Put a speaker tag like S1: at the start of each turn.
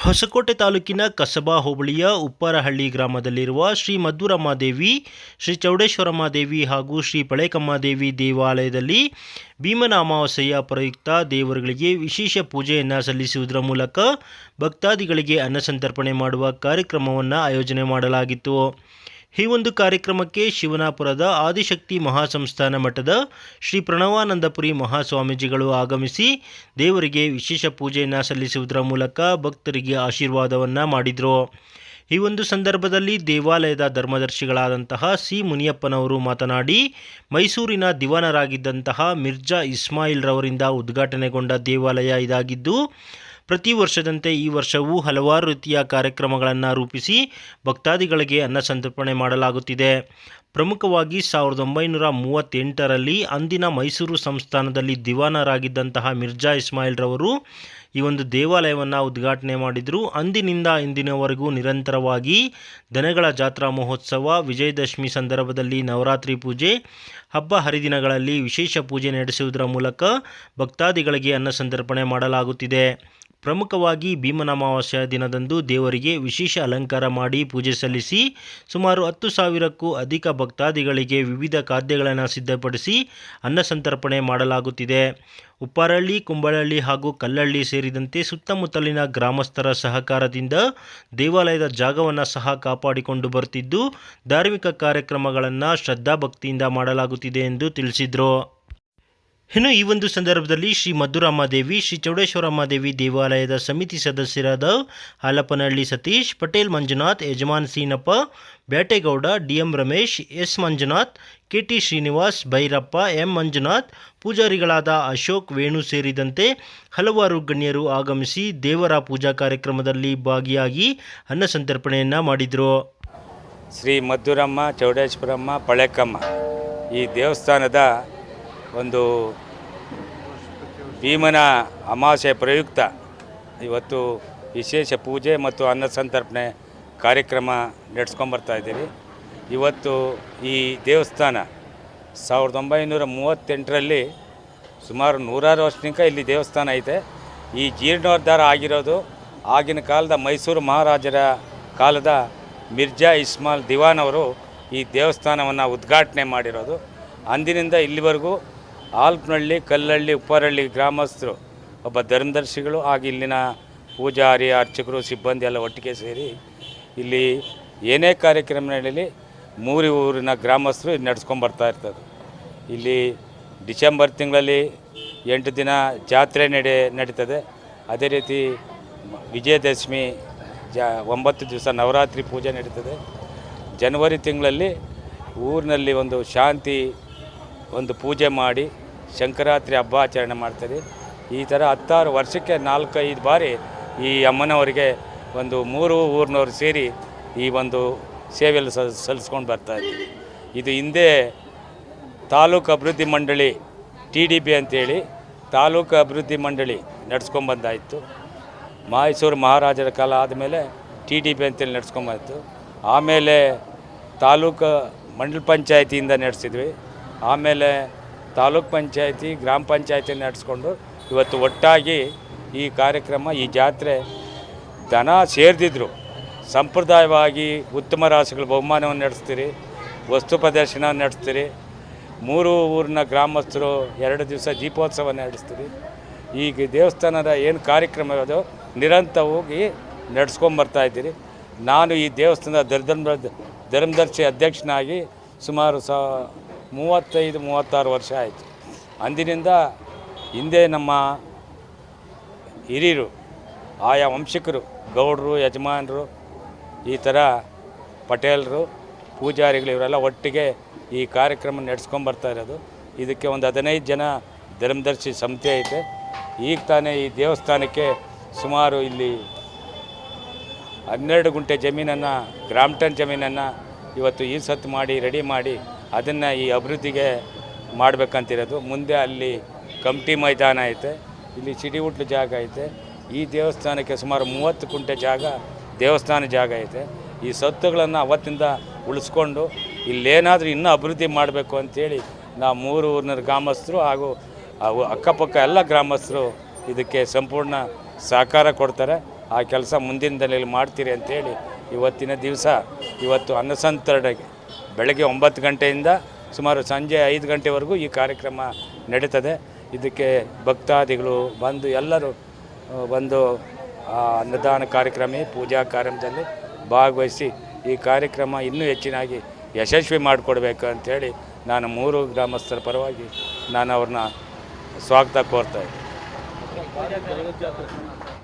S1: ಹೊಸಕೋಟೆ ತಾಲೂಕಿನ ಕಸಬಾ ಹೋಬಳಿಯ ಉಪ್ಪಾರಹಳ್ಳಿ ಗ್ರಾಮದಲ್ಲಿರುವ ಶ್ರೀ ಮಧುರಮ್ಮದೇವಿ ದೇವಿ ಶ್ರೀ ಚೌಡೇಶ್ವರಮ್ಮ ದೇವಿ ಹಾಗೂ ಶ್ರೀ ಪಳೇಕಮ್ಮ ದೇವಿ ದೇವಾಲಯದಲ್ಲಿ ಭೀಮನ ಅಮಾವಾಸ್ಯೆಯ ಪ್ರಯುಕ್ತ ದೇವರುಗಳಿಗೆ ವಿಶೇಷ ಪೂಜೆಯನ್ನು ಸಲ್ಲಿಸುವುದರ ಮೂಲಕ ಭಕ್ತಾದಿಗಳಿಗೆ ಅನ್ನಸಂತರ್ಪಣೆ ಮಾಡುವ ಕಾರ್ಯಕ್ರಮವನ್ನು ಆಯೋಜನೆ ಮಾಡಲಾಗಿತ್ತು. ಈ ಒಂದು ಕಾರ್ಯಕ್ರಮಕ್ಕೆ ಶಿವನಾಪುರದ ಆದಿಶಕ್ತಿ ಮಹಾಸಂಸ್ಥಾನ ಮಠದ ಶ್ರೀ ಪ್ರಣವಾನಂದಪುರಿ ಮಹಾಸ್ವಾಮೀಜಿಗಳು ಆಗಮಿಸಿ ದೇವರಿಗೆ ವಿಶೇಷ ಪೂಜೆಯನ್ನು ಸಲ್ಲಿಸುವುದರ ಮೂಲಕ ಭಕ್ತರಿಗೆ ಆಶೀರ್ವಾದವನ್ನು ಮಾಡಿದರು. ಈ ಒಂದು ಸಂದರ್ಭದಲ್ಲಿ ದೇವಾಲಯದ ಧರ್ಮದರ್ಶಿಗಳಾದಂತಹ ಸಿ ಮುನಿಯಪ್ಪನವರು ಮಾತನಾಡಿ, ಮೈಸೂರಿನ ದಿವಾನರಾಗಿದ್ದಂತಹ ಮಿರ್ಜಾ ಇಸ್ಮಾಯಿಲ್ ರವರಿಂದ ಉದ್ಘಾಟನೆಗೊಂಡ ದೇವಾಲಯ ಇದಾಗಿದ್ದು ಪ್ರತಿ ವರ್ಷದಂತೆ ಈ ವರ್ಷವೂ ಹಲವಾರು ರೀತಿಯ ಕಾರ್ಯಕ್ರಮಗಳನ್ನು ರೂಪಿಸಿ ಭಕ್ತಾದಿಗಳಿಗೆ ಅನ್ನಸಂತರ್ಪಣೆ ಮಾಡಲಾಗುತ್ತಿದೆ. ಪ್ರಮುಖವಾಗಿ ಸಾವಿರದ ಒಂಬೈನೂರ ಮೂವತ್ತೆಂಟರಲ್ಲಿ ಅಂದಿನ ಮೈಸೂರು ಸಂಸ್ಥಾನದಲ್ಲಿ ದಿವಾನರಾಗಿದ್ದಂತಹ ಮಿರ್ಜಾ ಇಸ್ಮಾಯಿಲ್ರವರು ಈ ಒಂದು ದೇವಾಲಯವನ್ನು ಉದ್ಘಾಟನೆ ಮಾಡಿದರು. ಅಂದಿನಿಂದ ಇಂದಿನವರೆಗೂ ನಿರಂತರವಾಗಿ ದನಗಳ ಜಾತ್ರಾ ಮಹೋತ್ಸವ, ವಿಜಯದಶಮಿ ಸಂದರ್ಭದಲ್ಲಿ ನವರಾತ್ರಿ ಪೂಜೆ, ಹಬ್ಬ ಹರಿದಿನಗಳಲ್ಲಿ ವಿಶೇಷ ಪೂಜೆ ನಡೆಸುವುದರ ಮೂಲಕ ಭಕ್ತಾದಿಗಳಿಗೆ ಅನ್ನಸಂತರ್ಪಣೆ ಮಾಡಲಾಗುತ್ತಿದೆ. ಪ್ರಮುಖವಾಗಿ ಭೀಮನಾಮಾವಾಸ್ಯ ದಿನದಂದು ದೇವರಿಗೆ ವಿಶೇಷ ಅಲಂಕಾರ ಮಾಡಿ ಪೂಜೆ ಸಲ್ಲಿಸಿ, ಸುಮಾರು ಹತ್ತು ಸಾವಿರಕ್ಕೂ ಅಧಿಕ ಭಕ್ತಾದಿಗಳಿಗೆ ವಿವಿಧ ಖಾದ್ಯಗಳನ್ನು ಸಿದ್ಧಪಡಿಸಿ ಅನ್ನಸಂತರ್ಪಣೆ ಮಾಡಲಾಗುತ್ತಿದೆ. ಉಪ್ಪಾರಳ್ಳಿ ಕುಂಬಳಹಳ್ಳಿ ಹಾಗೂ ಕಲ್ಲಳ್ಳಿ ಸೇರಿದಂತೆ ಸುತ್ತಮುತ್ತಲಿನ ಗ್ರಾಮಸ್ಥರ ಸಹಕಾರದಿಂದ ದೇವಾಲಯದ ಜಾಗವನ್ನು ಸಹ ಕಾಪಾಡಿಕೊಂಡು ಬರುತ್ತಿದ್ದು ಧಾರ್ಮಿಕ ಕಾರ್ಯಕ್ರಮಗಳನ್ನು ಶ್ರದ್ಧಾಭಕ್ತಿಯಿಂದ ಮಾಡಲಾಗುತ್ತಿದೆ ಎಂದು ತಿಳಿಸಿದರು. ಇನ್ನು ಈ ಒಂದು ಸಂದರ್ಭದಲ್ಲಿ ಶ್ರೀ ಮಧುರಾಮದೇವಿ ಶ್ರೀ ಚೌಡೇಶ್ವರಮ್ಮ ದೇವಿ ದೇವಾಲಯದ ಸಮಿತಿ ಸದಸ್ಯರಾದ Halappanahalli Satish, Patel Manjunath, ಯಜಮಾನ್ Seenappa, Byategowda DM Ramesh, S Manjunath KT Srinivas, Bhairappa, M Manjunath, ಪೂಜಾರಿಗಳಾದ Ashok, Venu ಸೇರಿದಂತೆ ಹಲವಾರು ಗಣ್ಯರು ಆಗಮಿಸಿ ದೇವರ ಪೂಜಾ ಕಾರ್ಯಕ್ರಮದಲ್ಲಿ ಭಾಗಿಯಾಗಿ ಅನ್ನಸಂತರ್ಪಣೆಯನ್ನು ಮಾಡಿದರು.
S2: ಶ್ರೀ ಮಧುರಮ್ಮ ಚೌಡೇಶ್ವರಮ್ಮ, ಪಳೆಕಮ್ಮ ಈ ದೇವಸ್ಥಾನದ ಒಂದು ಭೀಮನ ಅಮಾವಾಸ್ಯೆ ಪ್ರಯುಕ್ತ. ಇವತ್ತು ವಿಶೇಷ ಪೂಜೆ ಮತ್ತು ಅನ್ನ ಸಂತರ್ಪಣೆ ಕಾರ್ಯಕ್ರಮ ನಡೆಸ್ಕೊಂಬರ್ತಾ ಇದ್ದೀವಿ. ಇವತ್ತು ಈ ದೇವಸ್ಥಾನ ಸಾವಿರದ ಒಂಬೈನೂರ ಮೂವತ್ತೆಂಟರಲ್ಲಿ ಸುಮಾರು ನೂರಾರು ವರ್ಷದಿಂದ ಇಲ್ಲಿ ದೇವಸ್ಥಾನ ಐತೆ. ಈ ಜೀರ್ಣೋದ್ಧಾರ ಆಗಿರೋದು ಆಗಿನ ಕಾಲದ ಮೈಸೂರು ಮಹಾರಾಜರ ಕಾಲದ ಮಿರ್ಜಾ ಇಸ್ಮಾಲ್ ದಿವಾನ್ ಅವರು ಈ ದೇವಸ್ಥಾನವನ್ನು ಉದ್ಘಾಟನೆ ಮಾಡಿರೋದು. ಅಂದಿನಿಂದ ಇಲ್ಲಿವರೆಗೂ ಆಲ್ಪನಹಳ್ಳಿ, ಕಲ್ಲಹಳ್ಳಿ, ಉಪ್ಪಾರಹಳ್ಳಿ ಗ್ರಾಮಸ್ಥರು, ಒಬ್ಬ ಧರ್ಮದರ್ಶಿಗಳು ಆಗ ಇಲ್ಲಿನ ಪೂಜಾರಿ, ಅರ್ಚಕರು, ಸಿಬ್ಬಂದಿ ಎಲ್ಲ ಒಟ್ಟಿಗೆ ಸೇರಿ ಇಲ್ಲಿ ಏನೇ ಕಾರ್ಯಕ್ರಮ ನಡೀಲಿ ಮೂರು ಊರಿನ ಗ್ರಾಮಸ್ಥರು ನಡ್ಸ್ಕೊಂಬರ್ತಾ ಇರ್ತದೆ. ಇಲ್ಲಿ ಡಿಸೆಂಬರ್ ತಿಂಗಳಲ್ಲಿ ಎಂಟು ದಿನ ಜಾತ್ರೆ ನಡೆ, ನಡೀತದೆ. ಅದೇ ರೀತಿ ವಿಜಯದಶಮಿ ಜಾ, ಒಂಬತ್ತು ದಿವಸ ನವರಾತ್ರಿ ಪೂಜೆ ನಡೀತದೆ. ಜನವರಿ ತಿಂಗಳಲ್ಲಿ ಊರಿನಲ್ಲಿ ಒಂದು ಶಾಂತಿ, ಒಂದು ಪೂಜೆ ಮಾಡಿ ಸಂಕ್ರಾಂತಿ ಹಬ್ಬ ಆಚರಣೆ ಮಾಡ್ತಾರೆ. ಈ ಥರ ಹತ್ತಾರು ವರ್ಷಕ್ಕೆ ನಾಲ್ಕೈದು ಬಾರಿ ಈ ಅಮ್ಮನವರಿಗೆ ಒಂದು ಮೂರು ಊರಿನವ್ರು ಸೇರಿ ಈ ಒಂದು ಸೇವೆಯಲ್ಲಿ ಸಲ್, ಸಲ್ಲಿಸ್ಕೊಂಡು ಬರ್ತಾ ಇದ್ದೀವಿ. ಇದು ಹಿಂದೆ ತಾಲೂಕು ಅಭಿವೃದ್ಧಿ ಮಂಡಳಿ ಟಿ ಡಿ ಬಿ ಅಂತೇಳಿ ತಾಲೂಕು ಅಭಿವೃದ್ಧಿ ಮಂಡಳಿ ನಡ್ಸ್ಕೊಂಬಂದಾಯಿತು ಮೈಸೂರು ಮಹಾರಾಜರ ಕಾಲ ಆದಮೇಲೆ ಟಿ ಡಿ ಬಿ ಅಂತೇಳಿ ನಡ್ಸ್ಕೊಂಬಂದಿತ್ತು ಆಮೇಲೆ ತಾಲೂಕು ಮಂಡಲ ಪಂಚಾಯತಿಯಿಂದ ನಡೆಸಿದ್ವಿ. ಆಮೇಲೆ ತಾಲೂಕ್ ಪಂಚಾಯತಿ, ಗ್ರಾಮ ಪಂಚಾಯತಿ ನಡೆಸ್ಕೊಂಡು ಇವತ್ತು ಒಟ್ಟಾಗಿ ಈ ಕಾರ್ಯಕ್ರಮ, ಈ ಜಾತ್ರೆ ದನ ಸೇರಿದಿದ್ರು. ಸಂಪ್ರದಾಯವಾಗಿ ಉತ್ತಮ ರಾಸುಗಳ ಬಹುಮಾನವನ್ನು ನಡೆಸ್ತೀರಿ, ವಸ್ತು ಪ್ರದರ್ಶನ ನಡೆಸ್ತೀರಿ, ಮೂರು ಊರಿನ ಗ್ರಾಮಸ್ಥರು ಎರಡು ದಿವಸ ದೀಪೋತ್ಸವ ನಡೆಸ್ತೀರಿ. ಈಗ ದೇವಸ್ಥಾನದ ಏನು ಕಾರ್ಯಕ್ರಮ ಇರೋದು ನಿರಂತರವಾಗಿ ನಡೆಸ್ಕೊಂಬರ್ತಾ ಇದ್ದೀರಿ. ನಾನು ಈ ದೇವಸ್ಥಾನದ ಧರ್ಮ ಧರ್ಮದರ್ಶಿ ಅಧ್ಯಕ್ಷನಾಗಿ ಸುಮಾರು ಸ ಮೂವತ್ತೈದು, ಮೂವತ್ತಾರು ವರ್ಷ ಆಯಿತು. ಅಂದಿನಿಂದ ಹಿಂದೆ ನಮ್ಮ ಹಿರಿಯರು, ಆಯಾ ವಂಶಿಕರು, ಗೌಡರು, ಯಜಮಾನರು, ಈ ಥರ ಪಟೇಲರು, ಪೂಜಾರಿಗಳು ಇವರೆಲ್ಲ ಒಟ್ಟಿಗೆ ಈ ಕಾರ್ಯಕ್ರಮ ನಡೆಸ್ಕೊಂಬರ್ತಾ ಇರೋದು. ಇದಕ್ಕೆ ಒಂದು ಹದಿನೈದು ಜನ ಧರ್ಮದರ್ಶಿ ಸಮಿತಿ ಐತೆ. ಈಗ ತಾನೇ ಈ ದೇವಸ್ಥಾನಕ್ಕೆ ಸುಮಾರು ಇಲ್ಲಿ ಹನ್ನೆರಡು ಗುಂಟೆ ಜಮೀನನ್ನು, ಗ್ರಾಮ್ಟನ್ ಜಮೀನನ್ನು ಇವತ್ತು ಈ ಸತ್ತು ಮಾಡಿ, ರೆಡಿ ಮಾಡಿ ಅದನ್ನು ಈ ಅಭಿವೃದ್ಧಿಗೆ ಮಾಡಬೇಕಂತಿರೋದು. ಮುಂದೆ ಅಲ್ಲಿ ಕಮಿಟಿ ಮೈದಾನ ಐತೆ, ಇಲ್ಲಿ ಚಿಡಿಹುಟ್ಲು ಜಾಗ ಐತೆ, ಈ ದೇವಸ್ಥಾನಕ್ಕೆ ಸುಮಾರು ಮೂವತ್ತು ಕುಂಟೆ ಜಾಗ ದೇವಸ್ಥಾನ ಜಾಗ ಐತೆ. ಈ ಸತ್ತುಗಳನ್ನು ಅವತ್ತಿಂದ ಉಳಿಸ್ಕೊಂಡು ಇಲ್ಲೇನಾದರೂ ಇನ್ನೂ ಅಭಿವೃದ್ಧಿ ಮಾಡಬೇಕು ಅಂಥೇಳಿ ನಾವು ಮೂರು ಊರಿನ ಗ್ರಾಮಸ್ಥರು ಹಾಗೂ ಅಕ್ಕಪಕ್ಕ ಎಲ್ಲ ಗ್ರಾಮಸ್ಥರು ಇದಕ್ಕೆ ಸಂಪೂರ್ಣ ಸಹಕಾರ ಕೊಡ್ತಾರೆ. ಆ ಕೆಲಸ ಮುಂದಿನ ದಿನದಲ್ಲಿ ಮಾಡ್ತೀರಿ ಅಂತೇಳಿ ಇವತ್ತಿನ ದಿವಸ, ಇವತ್ತು ಅನ್ನಸಂತರಣೆಗೆ ಬೆಳಗ್ಗೆ ಒಂಬತ್ತು ಗಂಟೆಯಿಂದ ಸುಮಾರು ಸಂಜೆ ಐದು ಗಂಟೆವರೆಗೂ ಈ ಕಾರ್ಯಕ್ರಮ ನಡೀತದೆ. ಇದಕ್ಕೆ ಭಕ್ತಾದಿಗಳು ಬಂದು ಎಲ್ಲರೂ ಬಂದು ಅನ್ನದಾನ ಕಾರ್ಯಕ್ರಮ, ಪೂಜಾ ಕಾರ್ಯಕ್ರಮದಲ್ಲಿ ಭಾಗವಹಿಸಿ ಈ ಕಾರ್ಯಕ್ರಮ ಇನ್ನೂ ಹೆಚ್ಚಿನಾಗಿ ಯಶಸ್ವಿ ಮಾಡಿಕೊಡ್ಬೇಕು ಅಂಥೇಳಿ ನಾನು ಮೂರು ಗ್ರಾಮಸ್ಥರ ಪರವಾಗಿ ನಾನು ಅವ್ರನ್ನ ಸ್ವಾಗತ ಕೋರ್ತಾ ಇದ್ದೀನಿ.